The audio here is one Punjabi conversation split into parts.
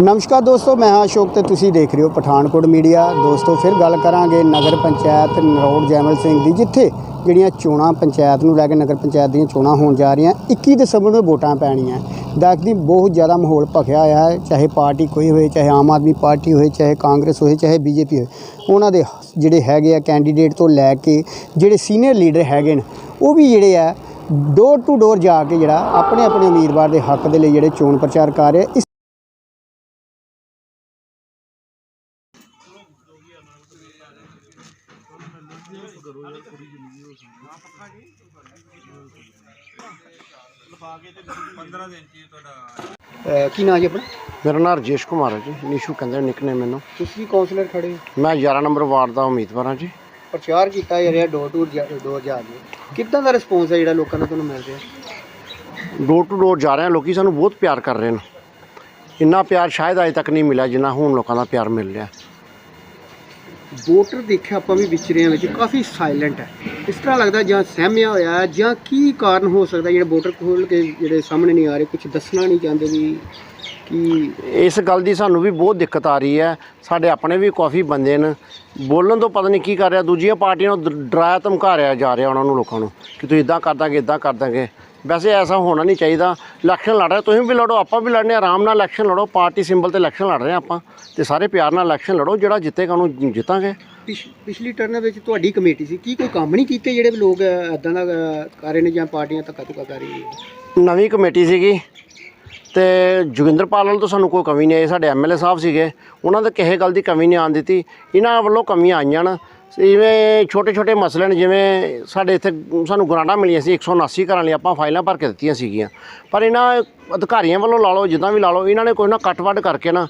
ਨਮਸਕਾਰ ਦੋਸਤੋ, ਮੈਂ ਹਾਂ ਅਸ਼ੋਕ ਤੇ ਤੁਸੀਂ ਦੇਖ ਰਹੇ ਹੋ ਪਠਾਨਕੋਟ ਮੀਡੀਆ ਦੋਸਤੋ, ਫਿਰ ਗੱਲ ਕਰਾਂਗੇ ਨਗਰ ਪੰਚਾਇਤ ਨਰੋੜ ਜੈਮਲ ਸਿੰਘ ਦੀ, ਜਿੱਥੇ ਜਿਹੜੀਆਂ ਚੋਣਾਂ ਪੰਚਾਇਤ ਨੂੰ ਲੈ ਕੇ ਨਗਰ ਪੰਚਾਇਤ ਦੀਆਂ ਚੋਣਾਂ ਹੋਣ ਜਾ ਰਹੀਆਂ 21 ਦਸੰਬਰ ਨੂੰ ਵੋਟਾਂ ਪੈਣੀਆਂ ਦੱਸਦੀ ਬਹੁਤ ਜ਼ਿਆਦਾ ਮਾਹੌਲ ਭਖਿਆ ਹੋਇਆ ਹੈ, ਚਾਹੇ ਪਾਰਟੀ ਕੋਈ ਹੋਏ ਚਾਹੇ ਆਮ ਆਦਮੀ ਪਾਰਟੀ ਹੋਏ ਚਾਹੇ ਕਾਂਗਰਸ ਹੋਏ ਚਾਹੇ ਬੀਜੇਪੀ ਹੋਏ ਉਹਨਾਂ ਦੇ ਜਿਹੜੇ ਹੈਗੇ ਆ ਕੈਂਡੀਡੇਟ ਤੋਂ ਲੈ ਕੇ ਜਿਹੜੇ ਸੀਨੀਅਰ ਲੀਡਰ ਹੈਗੇ ਨੇ, ਉਹ ਵੀ ਜਿਹੜੇ ਆ ਡੋਰ ਟੂ ਡੋਰ ਜਾ ਕੇ ਜਿਹੜਾ ਆਪਣੇ ਆਪਣੇ ਉਮੀਦਵਾਰ ਦੇ ਹੱਕ ਦੇ ਲਈ ਜਿਹੜੇ ਚੋਣ ਪ੍ਰਚਾਰ ਕਰ ਰਹੇ ਆ। ਇਸ ਕੀ ਨਾਂ ਜੀ ਆਪਣਾ? ਮੇਰਾ ਨਾਮ ਰਜੇਸ਼ ਕੁਮਾਰ ਹੈ ਜੀ ਨਿਸ਼ੂ ਕਹਿੰਦੇ ਨਿਕਨੇ ਮੈਨੂੰ। ਤੁਸੀਂ ਕਾਉਂਸਲਰ ਖੜੇ ਹੋ? ਮੈਂ 11 ਨੰਬਰ ਵਾਰਡ ਦਾ ਉਮੀਦਵਾਰ ਹਾਂ ਜੀ। ਪ੍ਰਚਾਰ ਕੀਤਾ ਜਾ ਰਿਹਾ ਡੋਰ ਟੂ ਡੋਰ ਜਾ ਕੇ ਕਿੱਦਾਂ ਦਾ ਰਿਸਪੌਂਸ ਹੈ ਜਿਹੜਾ ਲੋਕਾਂ ਦਾ ਤੁਹਾਨੂੰ ਮਿਲ ਰਿਹਾ? ਡੋਰ ਟੂ ਡੋਰ ਜਾ ਰਹੇ ਹਾਂ ਲੋਕੀ ਸਾਨੂੰ ਬਹੁਤ ਪਿਆਰ ਕਰ ਰਹੇ ਨੇ। ਇੰਨਾ ਪਿਆਰ ਸ਼ਾਇਦ ਅਜੇ ਤੱਕ ਨਹੀਂ ਮਿਲਿਆ ਜਿੰਨਾ ਹੁਣ ਲੋਕਾਂ ਦਾ ਪਿਆਰ ਮਿਲ ਰਿਹਾ। ਵੋਟਰ ਦੇਖਿਆ ਆਪਾਂ ਵੀ ਵਿਚਰਿਆਂ ਵਿੱਚ ਕਾਫੀ ਸਾਇਲੈਂਟ ਹੈ। ਇਸ ਤਰ੍ਹਾਂ ਲੱਗਦਾ ਜਾਂ ਸਹਿਮਿਆ ਹੋਇਆ ਜਾਂ ਕੀ ਕਾਰਨ ਹੋ ਸਕਦਾ ਜਿਹੜੇ ਵੋਟਰ ਖੋਲ ਕੇ ਜਿਹੜੇ ਸਾਹਮਣੇ ਨਹੀਂ ਆ ਰਹੇ ਕੁਝ ਦੱਸਣਾ ਨਹੀਂ ਚਾਹੁੰਦੇ ਵੀ ਕੀ ਇਸ ਗੱਲ ਦੀ ਸਾਨੂੰ ਵੀ ਬਹੁਤ ਦਿੱਕਤ ਆ ਰਹੀ ਹੈ। ਸਾਡੇ ਆਪਣੇ ਵੀ ਕਾਫੀ ਬੰਦੇ ਨੇ। ਬੋਲਣ ਤੋਂ ਪਤਾ ਨਹੀਂ ਕੀ ਕਰ ਰਿਹਾ। ਦੂਜੀਆਂ ਪਾਰਟੀਆਂ ਨੂੰ ਡਰਾਇਆ ਧਮਕਾ ਰਿਹਾ ਜਾ ਰਿਹਾ ਉਹਨਾਂ ਨੂੰ ਲੋਕਾਂ ਨੂੰ ਕਿ ਤੁਸੀਂ ਇਦਾਂ ਕਰ ਦਾਂਗੇ ਇਦਾਂ ਕਰ ਦਾਂਗੇ। ਵੈਸੇ ਐਸਾ ਹੋਣਾ ਨਹੀਂ ਚਾਹੀਦਾ। ਇਲੈਕਸ਼ਨ ਲੜ ਰਹੇ ਤੁਸੀਂ ਵੀ ਲੜੋ ਆਪਾਂ ਵੀ ਲੜਨੇ ਆਰਾਮ ਨਾਲ ਇਲੈਕਸ਼ਨ ਲੜੋ। ਪਾਰਟੀ ਸਿੰਬਲ ਤੇ ਇਲੈਕਸ਼ਨ ਲੜ ਰਹੇ ਆਪਾਂ। ਤੇ ਸਾਰੇ ਪਿਆਰ ਨਾਲ ਇਲੈਕਸ਼ਨ ਲੜੋ ਜਿਹੜਾ ਜਿੱਤੇਗਾ ਉਹਨੂੰ ਜਿੱਤਾਂਗੇ। ਪਿਛ- ਪਿਛਲੀ ਟਰਨ ਵਿੱਚ ਤੁਹਾਡੀ ਕਮੇਟੀ ਸੀ। ਕੀ ਕੋਈ ਕੰਮ ਨਹੀਂ ਕੀਤੇ ਜਿਹੜੇ ਲੋਕ ਇਦਾਂ ਦਾ ਅ, ਕਰ ਰਹੇ ਨੇ ਜਾਂ ਪਾਰਟੀਆਂ ਧੱਕਾ ਧੁੱਕਾ ਕਰ ਰਹੀਆਂ ਨੇ? ਨਵੀਂ ਕਮੇਟੀ ਸੀਗੀ। ਤੇ ਜੋਗਿੰਦਰਪਾਲ ਵੱਲ ਤੋਂ ਸਾਨੂੰ ਕੋਈ ਕਮੀ ਨਹੀਂ ਆਈ, ਸਾਡੇ ਐਮਐਲਏ ਸਾਹਿਬ ਸੀਗੇ, ਉਹਨਾਂ ਦੇ ਕਿਸੇ ਗੱਲ ਦੀ ਕਮੀ ਨਹੀਂ ਆਉਣ ਦਿੱਤੀ। ਇਹਨਾਂ ਵੱਲੋਂ ਕਮੀਆਂ ਆਈਆਂ ਨਾ, ਜਿਵੇਂ ਛੋਟੇ ਛੋਟੇ ਮਸਲੇ ਨੇ, ਜਿਵੇਂ ਸਾਡੇ ਇੱਥੇ ਸਾਨੂੰ ਗ੍ਰਾਂਟਾਂ ਮਿਲੀਆਂ ਸੀ 179 ਘਰਾਂ ਲਈ ਆਪਾਂ ਫਾਈਲਾਂ ਭਰ ਕੇ ਦਿੱਤੀਆਂ ਸੀਗੀਆਂ। ਪਰ ਇਹਨਾਂ ਅਧਿਕਾਰੀਆਂ ਵੱਲੋਂ ਲਾ ਲਓ, ਜਿੱਦਾਂ ਵੀ ਲਾ ਲਓ, ਇਹਨਾਂ ਨੇ ਕੋਈ ਨਾ ਕੱਟ-ਵੱਢ ਕਰਕੇ ਨਾ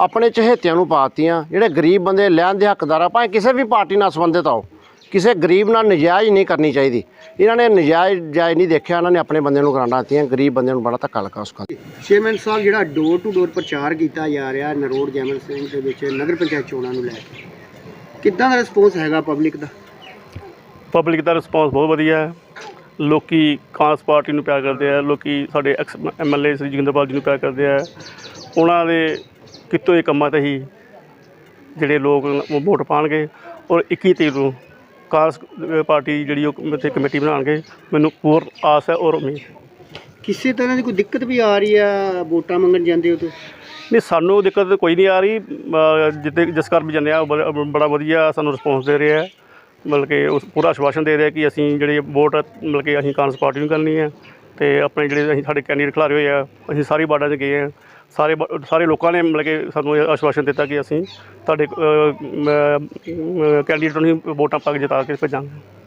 ਆਪਣੇ ਚਹੇਤਿਆਂ ਨੂੰ ਪਾਤੀਆਂ ਜਿਹੜੇ ਗਰੀਬ ਬੰਦੇ, ਲੈਣ ਦੇ ਹੱਕਦਾਰ ਆ, ਭਾਵੇਂ ਕਿਸੇ ਵੀ ਪਾਰਟੀ ਨਾਲ ਸੰਬੰਧਿਤ ਆਓ ਕਿਸੇ ਗਰੀਬ ਨਾਲ ਨਜਾਇਜ਼ ਨਹੀਂ ਕਰਨੀ ਚਾਹੀਦੀ। ਇਹਨਾਂ ਨੇ ਨਜਾਇਜ਼ ਜਾਇਜ਼ ਨਹੀਂ ਦੇਖਿਆ ਇਹਨਾਂ ਨੇ ਆਪਣੇ ਬੰਦੇ ਨੂੰ ਗਰਾਂਟਾਂ ਦਿੱਤੀਆਂ ਗਰੀਬ ਬੰਦੇ ਨੂੰ ਬੜਾ ਧੱਕਾ ਲੱਗਾ ਉਸ ਗੱਲ ਚੇਅਰਮੈਨ ਸਾਹਿਬ ਜਿਹੜਾ ਡੋਰ ਟੂ ਡੋਰ ਪ੍ਰਚਾਰ ਕੀਤਾ ਜਾ ਰਿਹਾ ਨਰੋੜ ਜੈਮਲ ਸਿੰਘ ਦੇ ਵਿੱਚ ਨਗਰ ਪੰਚਾਇਤ ਚੋਣਾਂ ਨੂੰ ਲੈ ਕੇ। ਕਿੱਦਾਂ ਦਾ ਰਿਸਪੌਂਸ ਹੈਗਾ ਪਬਲਿਕ ਦਾ? ਪਬਲਿਕ ਦਾ ਰਿਸਪੌਂਸ ਬਹੁਤ ਵਧੀਆ ਹੈ। ਲੋਕੀ ਕਾਂਗਰਸ ਪਾਰਟੀ ਨੂੰ ਪਿਆਰ ਕਰਦੇ ਆ ਲੋਕੀ ਸਾਡੇ ਐਕਸ ਐਮਐਲਏ ਸ੍ਰੀ ਜੋਗਿੰਦਰਪਾਲ ਜੀ ਨੂੰ ਪਿਆਰ ਕਰਦੇ ਆ। ਉਹਨਾਂ ਦੇ ਕਿਤੋਂ ਇਹ ਕੰਮਾਂ ਤੇ ਹੀ ਜਿਹੜੇ ਲੋਕ ਉਹ ਵੋਟ ਪਾਣਗੇ ਔਰ 21 ਤਰੀਕ ਨੂੰ ਕਾਂਗਰਸ ਪਾਰਟੀ ਜਿਹੜੀ ਉਹ ਇੱਥੇ ਕਮੇਟੀ ਬਣਾਉਣਗੇ ਮੈਨੂੰ ਪੂਰ ਆਸ ਹੈ ਔਰ ਉਮੀਦ। ਹੈ। ਕਿਸੇ ਤਰ੍ਹਾਂ ਦੀ ਕੋਈ ਦਿੱਕਤ ਵੀ ਆ ਰਹੀ ਆ ਵੋਟਾਂ ਮੰਗਣ ਜਾਂਦੇ ਹੋ ਤੇ ਨਹੀਂ ਸਾਨੂੰ ਦਿੱਕਤ ਤਾਂ ਕੋਈ ਨਹੀਂ ਆ ਰਹੀ। ਅ, ਜਿੱਥੇ ਜਿਸ ਘਰ ਵੀ ਜਾਂਦੇ ਆ ਉਹ ਬੜਾ ਬੜਾ ਵਧੀਆ ਸਾਨੂੰ ਰਿਸਪੌਂਸ ਦੇ ਰਿਹਾ ਹੈ। ਮਤਲਬ ਕਿ ਉਸ ਪੂਰਾ ਆਸ਼ਵਾਸਨ ਦੇ ਰਿਹਾ ਕਿ ਅਸੀਂ ਜਿਹੜੇ ਵੋਟ ਮਤਲਬ ਕਿ ਅਸੀਂ ਕਾਂਗਰਸ ਪਾਰਟੀ ਨੂੰ ਕਰਨੀ ਹੈ ਤੇ ਆਪਣੇ ਜਿਹੜੇ ਅਸੀਂ ਸਾਡੇ ਕੈਂਡੀਡੇਟ ਖਿਲਾਰੇ ਹੋਏ ਆ ਅਸੀਂ ਸਾਰੀ ਵਾਰਡਾਂ 'ਚ ਗਏ ਆ ਸਾਰੇ ਬ, ਸਾਰੇ ਲੋਕਾਂ ਨੇ ਮਤਲਬ ਕਿ ਸਾਨੂੰ ਇਹ ਆਸ਼ਵਾਸਨ ਦਿੱਤਾ ਕਿ ਅਸੀਂ ਤੁਹਾਡੇ ਕੈਂਡੀਡੇਟ ਨੂੰ ਹੀ ਵੋਟਾਂ ਪਾ ਕੇ ਜਿਤਾ ਕੇ ਭੇਜਾਂਗੇ।